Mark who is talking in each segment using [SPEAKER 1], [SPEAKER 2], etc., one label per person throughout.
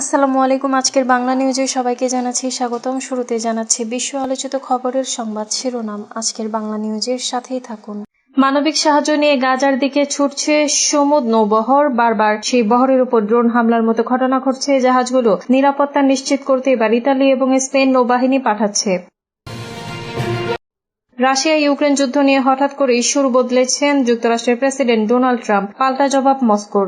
[SPEAKER 1] আসসালামু আলাইকুম আজকের বাংলা নিউজে সবাইকে জানাচ্ছি স্বাগতম শুরুতে জানাচ্ছি বিশ্ব আলোচিত খবরের সংবাদ শিরোনাম আজকের বাংলা নিউজের সাথেই থাকুন
[SPEAKER 2] মানবিক সাহায্য নিয়ে গাজার দিকে ছুটছে সমুদ নৌবহর বারবার সেই বহরের উপর ড্রোন হামলার মতো ঘটনা ঘটছে জাহাজগুলো নিরাপত্তা নিশ্চিত করতে এবার ইতালি এবং স্পেন নৌবাহিনী পাঠাচ্ছে রাশিয়া ইউক্রেন যুদ্ধ নিয়ে হঠাৎ করেই সুর বদলেছেন যুক্তরাষ্ট্রের প্রেসিডেন্ট ডোনাল্ড ট্রাম্প পাল্টা জবাব মস্কোর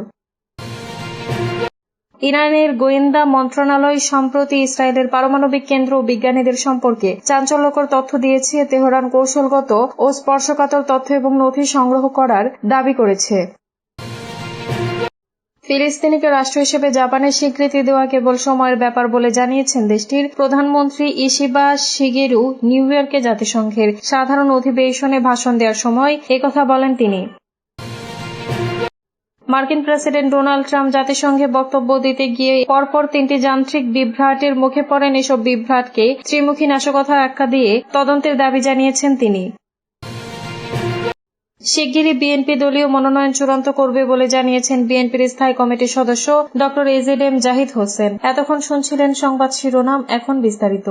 [SPEAKER 2] ইরানের গোয়েন্দা মন্ত্রণালয় সম্প্রতি ইসরায়েলের পারমাণবিক কেন্দ্র ও বিজ্ঞানীদের সম্পর্কে চাঞ্চল্যকর তথ্য দিয়েছে তেহরান কৌশলগত ও স্পর্শকাতর তথ্য এবং নথি সংগ্রহ করার দাবি করেছে ফিলিস্তিনিকে রাষ্ট্র হিসেবে জাপানের স্বীকৃতি দেওয়া কেবল সময়ের ব্যাপার বলে জানিয়েছেন দেশটির প্রধানমন্ত্রী ইশিবা শিগেরু নিউ ইয়র্কে জাতিসংঘের সাধারণ অধিবেশনে ভাষণ দেওয়ার সময় একথা বলেন তিনি মার্কিন প্রেসিডেন্ট ডোনাল্ড ট্রাম্প জাতিসংঘে বক্তব্য দিতে গিয়ে পরপর তিনটি যান্ত্রিক বিভ্রাটের মুখে পড়েন এসব বিভ্রাটকে ত্রিমুখী নাশকতা আখ্যা দিয়ে তদন্তের দাবি জানিয়েছেন তিনি শিগগিরই বিএনপি দলীয় মনোনয়ন চূড়ান্ত করবে বলে জানিয়েছেন বিএনপির স্থায়ী কমিটির সদস্য ড এজেড এম জাহিদ হোসেন এতক্ষণ শুনছিলেন সংবাদ শিরোনাম এখন বিস্তারিত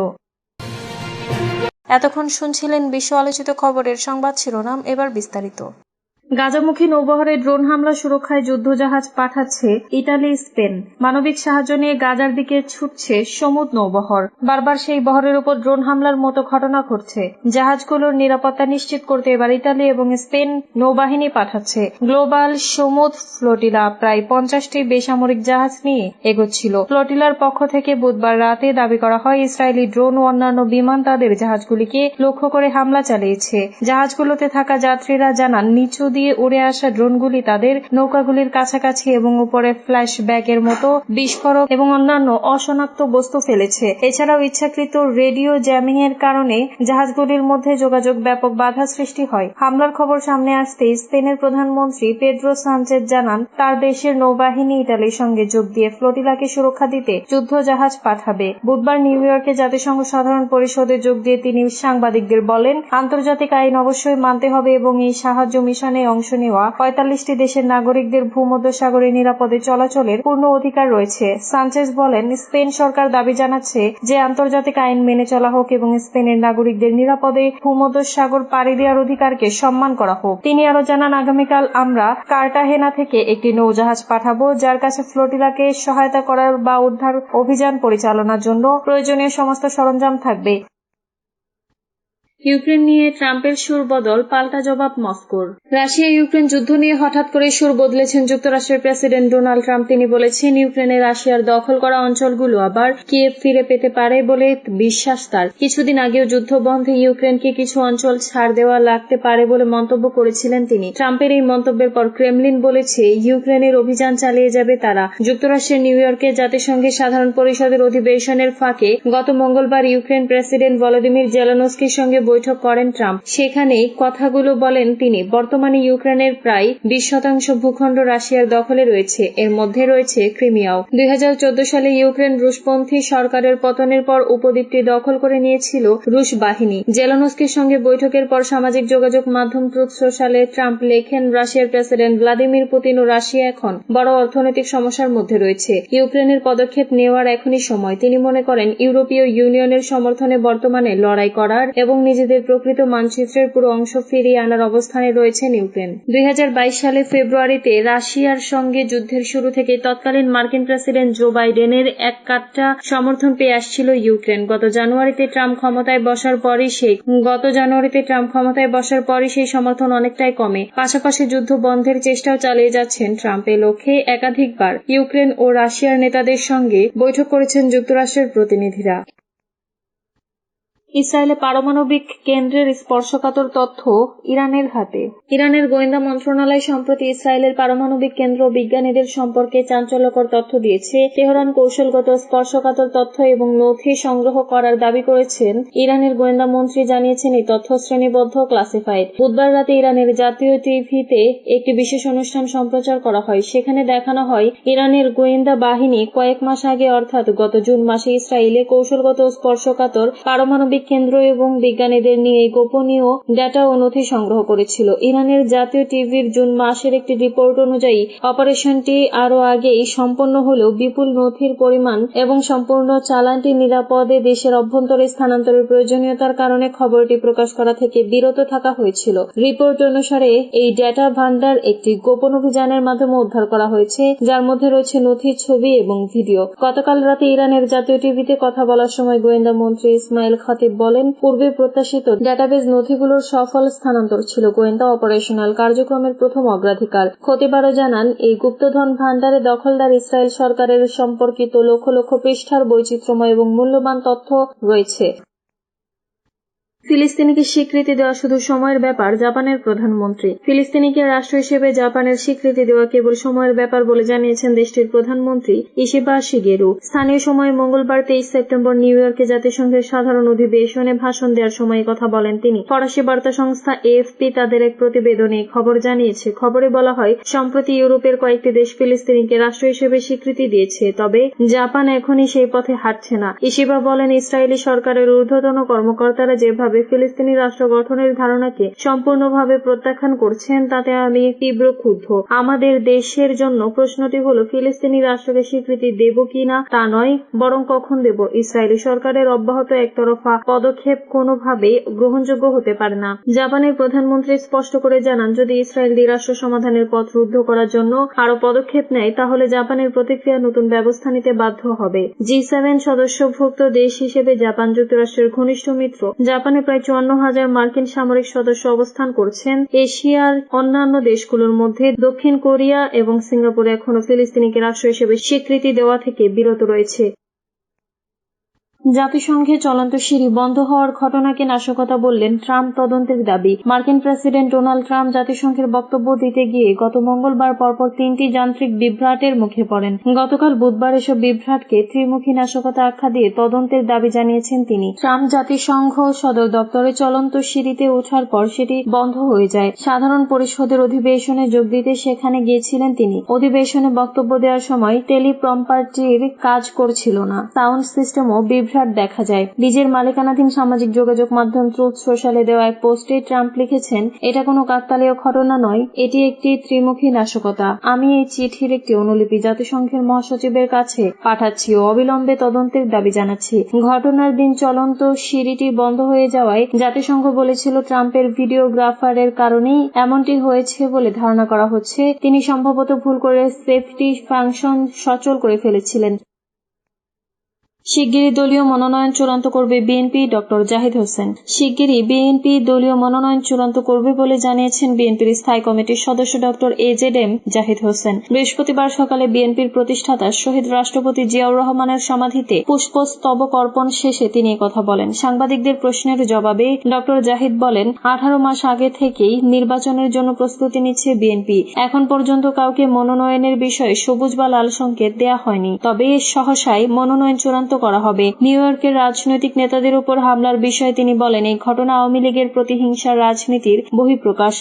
[SPEAKER 2] এতক্ষণ শুনছিলেন বিশ্ব আলোচিত খবরের সংবাদ শিরোনাম এবার বিস্তারিত গাজামুখী নৌবহরে ড্রোন হামলা সুরক্ষায় যুদ্ধজাহাজ পাঠাচ্ছে ইটালি স্পেন মানবিক সাহায্য নিয়ে গাজার দিকে ছুটছে সমুদ নৌবহর বারবার সেই বহরের উপর ড্রোন হামলার মতো ঘটনা ঘটছে জাহাজগুলোর নিরাপত্তা নিশ্চিত করতে এবার ইটালি এবং স্পেন নৌবাহিনী পাঠাচ্ছে গ্লোবাল সমুদ ফ্লোটিলা প্রায় পঞ্চাশটি বেসামরিক জাহাজ নিয়ে এগোচ্ছিল ফ্লোটিলার পক্ষ থেকে বুধবার রাতে দাবি করা হয় ইসরায়েলি ড্রোন ও অন্যান্য বিমান তাদের জাহাজগুলিকে লক্ষ্য করে হামলা চালিয়েছে জাহাজগুলোতে থাকা যাত্রীরা জানান নিচু দিয়ে উড়ে আসা ড্রোনগুলি তাদের নৌকাগুলির কাছাকাছি এবং উপরে ফ্ল্যাশ ব্যাগের মতো বিস্ফোরক এবং অন্যান্য অসনাক্ত বস্তু ফেলেছে এছাড়াও ইচ্ছাকৃত রেডিও জ্যামিং এর কারণে জাহাজগুলির মধ্যে যোগাযোগ ব্যাপক বাধা সৃষ্টি হয় হামলার খবর সামনে আসতেই স্পেনের প্রধানমন্ত্রী পেড্রো সানচেজ জানান তার দেশের নৌবাহিনী ইটালির সঙ্গে যোগ দিয়ে ফ্লোটিলাকে সুরক্ষা দিতে যুদ্ধ জাহাজ পাঠাবে বুধবার নিউ ইয়র্কে জাতিসংঘ সাধারণ পরিষদে যোগ দিয়ে তিনি সাংবাদিকদের বলেন আন্তর্জাতিক আইন অবশ্যই মানতে হবে এবং এই সাহায্য মিশনে অংশ নেওয়া পঁয়তাল্লিশটি দেশের নাগরিকদের সাগরে নিরাপদে চলাচলের পূর্ণ অধিকার রয়েছে সানচেস বলেন স্পেন সরকার দাবি জানাচ্ছে যে আন্তর্জাতিক আইন মেনে চলা হোক এবং স্পেনের নাগরিকদের নিরাপদে ভূমধ্যসাগর পাড়ি দেওয়ার অধিকারকে সম্মান করা হোক তিনি আরো জানান আগামীকাল আমরা কার্টাহেনা থেকে একটি নৌজাহাজ পাঠাবো যার কাছে ফ্লোটিলাকে সহায়তা করার বা উদ্ধার অভিযান পরিচালনার জন্য প্রয়োজনীয় সমস্ত সরঞ্জাম থাকবে ইউক্রেন নিয়ে ট্রাম্পের সুর বদল পাল্টা জবাব মস্কোর রাশিয়া ইউক্রেন যুদ্ধ নিয়ে হঠাৎ করে সুর বদলেছেন যুক্তরাষ্ট্রের প্রেসিডেন্ট ডোনাল্ড ট্রাম্প তিনি বলেছেন ইউক্রেনে রাশিয়ার দখল করা অঞ্চলগুলো আবার কিয়েভ ফিরে পেতে পারে বলে বিশ্বাস তার কিছুদিন আগেও যুদ্ধ বন্ধে ইউক্রেনকে কিছু অঞ্চল ছাড় দেওয়া লাগতে পারে বলে মন্তব্য করেছিলেন তিনি ট্রাম্পের এই মন্তব্যের পর ক্রেমলিন বলেছে ইউক্রেনের অভিযান চালিয়ে যাবে তারা যুক্তরাষ্ট্রের নিউ ইয়র্কে জাতিসংঘের সাধারণ পরিষদের অধিবেশনের ফাঁকে গত মঙ্গলবার ইউক্রেন প্রেসিডেন্ট ভলোদিমির জেলানস্কির সঙ্গে বৈঠক করেন ট্রাম্প সেখানেই কথাগুলো বলেন তিনি বর্তমানে ইউক্রেনের প্রায় বিশ শতাংশ ভূখণ্ড রাশিয়ার দখলে রয়েছে এর মধ্যে রয়েছে ক্রিমিয়াও দুই সালে ইউক্রেন রুশপন্থী সরকারের পতনের পর উপদ্বীপটি দখল করে নিয়েছিল রুশ বাহিনী জেলানস্কির সঙ্গে বৈঠকের পর সামাজিক যোগাযোগ মাধ্যম ট্রুথ সোশ্যালে ট্রাম্প লেখেন রাশিয়ার প্রেসিডেন্ট ভ্লাদিমির পুতিন ও রাশিয়া এখন বড় অর্থনৈতিক সমস্যার মধ্যে রয়েছে ইউক্রেনের পদক্ষেপ নেওয়ার এখনই সময় তিনি মনে করেন ইউরোপীয় ইউনিয়নের সমর্থনে বর্তমানে লড়াই করার এবং নিজেদের প্রকৃত মানচিত্রের পুরো অংশ ফিরিয়ে আনার অবস্থানে রয়েছেন ইউক্রেন দুই সালে ফেব্রুয়ারিতে রাশিয়ার সঙ্গে যুদ্ধের শুরু থেকে তৎকালীন মার্কিন প্রেসিডেন্ট জো বাইডেনের এক কাটটা সমর্থন পেয়ে আসছিল ইউক্রেন গত জানুয়ারিতে ট্রাম্প ক্ষমতায় বসার পরই সেই গত জানুয়ারিতে ট্রাম্প ক্ষমতায় বসার পরই সেই সমর্থন অনেকটাই কমে পাশাপাশি যুদ্ধ বন্ধের চেষ্টাও চালিয়ে যাচ্ছেন ট্রাম্পের লক্ষ্যে একাধিকবার ইউক্রেন ও রাশিয়ার নেতাদের সঙ্গে বৈঠক করেছেন যুক্তরাষ্ট্রের প্রতিনিধিরা ইসরায়েলে পারমাণবিক কেন্দ্রের স্পর্শকাতর তথ্য ইরানের হাতে ইরানের গোয়েন্দা মন্ত্রণালয় সম্প্রতি ইসরায়েলের পারমাণবিক কেন্দ্র বিজ্ঞানীদের সম্পর্কে চাঞ্চল্যকর তথ্য দিয়েছে তেহরান কৌশলগত স্পর্শকাতর তথ্য এবং নথি সংগ্রহ করার দাবি করেছেন ইরানের গোয়েন্দা মন্ত্রী জানিয়েছেন এই তথ্য শ্রেণীবদ্ধ ক্লাসিফাইড বুধবার রাতে ইরানের জাতীয় টিভিতে একটি বিশেষ অনুষ্ঠান সম্প্রচার করা হয় সেখানে দেখানো হয় ইরানের গোয়েন্দা বাহিনী কয়েক মাস আগে অর্থাৎ গত জুন মাসে ইসরায়েলে কৌশলগত স্পর্শকাতর পারমাণবিক মানবিক কেন্দ্র এবং বিজ্ঞানীদের নিয়ে গোপনীয় ডেটা ও নথি সংগ্রহ করেছিল ইরানের জাতীয় টিভির জুন মাসের একটি রিপোর্ট অনুযায়ী অপারেশনটি আরও আগেই সম্পন্ন হলেও বিপুল নথির পরিমাণ এবং সম্পূর্ণ চালানটি নিরাপদে দেশের অভ্যন্তরে স্থানান্তরের প্রয়োজনীয়তার কারণে খবরটি প্রকাশ করা থেকে বিরত থাকা হয়েছিল রিপোর্ট অনুসারে এই ডেটা ভান্ডার একটি গোপন অভিযানের মাধ্যমে উদ্ধার করা হয়েছে যার মধ্যে রয়েছে নথি ছবি এবং ভিডিও গতকাল রাতে ইরানের জাতীয় টিভিতে কথা বলার সময় গোয়েন্দা মন্ত্রী ইসমাইল খতিব খতিব বলেন পূর্বে প্রত্যাশিত ডাটাবেজ নথিগুলোর সফল স্থানান্তর ছিল গোয়েন্দা অপারেশনাল কার্যক্রমের প্রথম অগ্রাধিকার খতিবারও জানান এই গুপ্তধন ভান্ডারে দখলদার ইসরায়েল সরকারের সম্পর্কিত লক্ষ লক্ষ পৃষ্ঠার বৈচিত্র্যময় এবং মূল্যবান তথ্য রয়েছে ফিলিস্তিনিকে স্বীকৃতি দেওয়া শুধু সময়ের ব্যাপার জাপানের প্রধানমন্ত্রী ফিলিস্তিনিকে রাষ্ট্র হিসেবে জাপানের স্বীকৃতি দেওয়া কেবল সময়ের ব্যাপার বলে জানিয়েছেন দেশটির প্রধানমন্ত্রী ইসিবা শিগেরু স্থানীয় সময় মঙ্গলবার তেইশ সেপ্টেম্বর নিউ ইয়র্কে জাতিসংঘের সাধারণ অধিবেশনে ভাষণ দেওয়ার সময় কথা বলেন তিনি ফরাসি বার্তা সংস্থা এএফপি তাদের এক প্রতিবেদনে খবর জানিয়েছে খবরে বলা হয় সম্প্রতি ইউরোপের কয়েকটি দেশ ফিলিস্তিনিকে রাষ্ট্র হিসেবে স্বীকৃতি দিয়েছে তবে জাপান এখনই সেই পথে হাঁটছে না ইসিবা বলেন ইসরায়েলি সরকারের ঊর্ধ্বতন কর্মকর্তারা যেভাবে তবে ফিলিস্তিনি রাষ্ট্র গঠনের ধারণাকে সম্পূর্ণভাবে প্রত্যাখ্যান করছেন তাতে আমি তীব্র ক্ষুব্ধ আমাদের দেশের জন্য প্রশ্নটি হলো ফিলিস্তিনি রাষ্ট্রকে স্বীকৃতি দেব কি না তা নয় বরং কখন দেব ইসরায়েলি সরকারের অব্যাহত একতরফা পদক্ষেপ কোনোভাবেই গ্রহণযোগ্য হতে পারে না জাপানের প্রধানমন্ত্রী স্পষ্ট করে জানান যদি ইসরায়েল রাষ্ট্র সমাধানের পথ রুদ্ধ করার জন্য আরো পদক্ষেপ নেয় তাহলে জাপানের প্রতিক্রিয়া নতুন ব্যবস্থা নিতে বাধ্য হবে জি সেভেন সদস্যভুক্ত দেশ হিসেবে জাপান যুক্তরাষ্ট্রের ঘনিষ্ঠ মিত্র জাপানের যেখানে প্রায় চুয়ান্ন হাজার মার্কিন সামরিক সদস্য অবস্থান করছেন এশিয়ার অন্যান্য দেশগুলোর মধ্যে দক্ষিণ কোরিয়া এবং সিঙ্গাপুর এখনও ফিলিস্তিনিকে রাষ্ট্র হিসেবে স্বীকৃতি দেওয়া থেকে বিরত রয়েছে জাতিসংঘে চলন্ত সিঁড়ি বন্ধ হওয়ার ঘটনাকে নাশকতা বললেন ট্রাম্প তদন্তের দাবি মার্কিন প্রেসিডেন্ট ডোনাল্ড ট্রাম্প জাতিসংঘের বক্তব্য দিতে গিয়ে গত মঙ্গলবার পরপর তিনটি যান্ত্রিক বিভ্রাটের মুখে পড়েন গতকাল বুধবার এসব বিভ্রাটকে ত্রিমুখী নাশকতা আখ্যা দিয়ে তদন্তের দাবি জানিয়েছেন তিনি ট্রাম্প জাতিসংঘ সদর দপ্তরে চলন্ত সিঁড়িতে ওঠার পর সেটি বন্ধ হয়ে যায় সাধারণ পরিষদের অধিবেশনে যোগ দিতে সেখানে গিয়েছিলেন তিনি অধিবেশনে বক্তব্য দেওয়ার সময় টেলিপ্রম্পারটির কাজ করছিল না সাউন্ড সিস্টেমও বিভ্রাট উদ্ধার দেখা যায় নিজের মালিকানাধীন সামাজিক যোগাযোগ মাধ্যম ট্রুথ সোশ্যালে দেওয়া এক পোস্টে ট্রাম্প লিখেছেন এটা কোনো কাকতালীয় ঘটনা নয় এটি একটি ত্রিমুখী নাশকতা আমি এই চিঠির একটি অনুলিপি জাতিসংঘের মহাসচিবের কাছে পাঠাচ্ছি ও অবিলম্বে তদন্তের দাবি জানাচ্ছি ঘটনার দিন চলন্ত সিঁড়িটি বন্ধ হয়ে যাওয়ায় জাতিসংঘ বলেছিল ট্রাম্পের ভিডিওগ্রাফারের কারণেই এমনটি হয়েছে বলে ধারণা করা হচ্ছে তিনি সম্ভবত ভুল করে সেফটি ফাংশন সচল করে ফেলেছিলেন শিগগিরই দলীয় মনোনয়ন চূড়ান্ত করবে বিএনপি ডক্টর জাহিদ হোসেন শিগগিরই বিএনপি দলীয় মনোনয়ন চূড়ান্ত করবে বলে জানিয়েছেন বিএনপির স্থায়ী কমিটির সদস্য doctor A Z M Zahid Hossain বৃহস্পতিবার সকালে বিএনপির প্রতিষ্ঠাতা শহীদ রাষ্ট্রপতি জিয়াউর রহমানের সমাধিতে পুষ্পস্তবক অর্পণ শেষে তিনি কথা বলেন সাংবাদিকদের প্রশ্নের জবাবে ডক্টর জাহিদ বলেন আঠারো মাস আগে থেকেই নির্বাচনের জন্য প্রস্তুতি নিচ্ছে বিএনপি এখন পর্যন্ত কাউকে মনোনয়নের বিষয়ে সবুজ বা লাল সংকেত দেওয়া হয়নি তবে সহসায় মনোনয়ন চূড়ান্ত করা হবে নিউ ইয়র্কের রাজনৈতিক নেতাদের উপর হামলার বিষয়ে তিনি বলেন এই ঘটনা আওয়ামী লীগের প্রতিহিংসার রাজনীতির বহিঃপ্রকাশ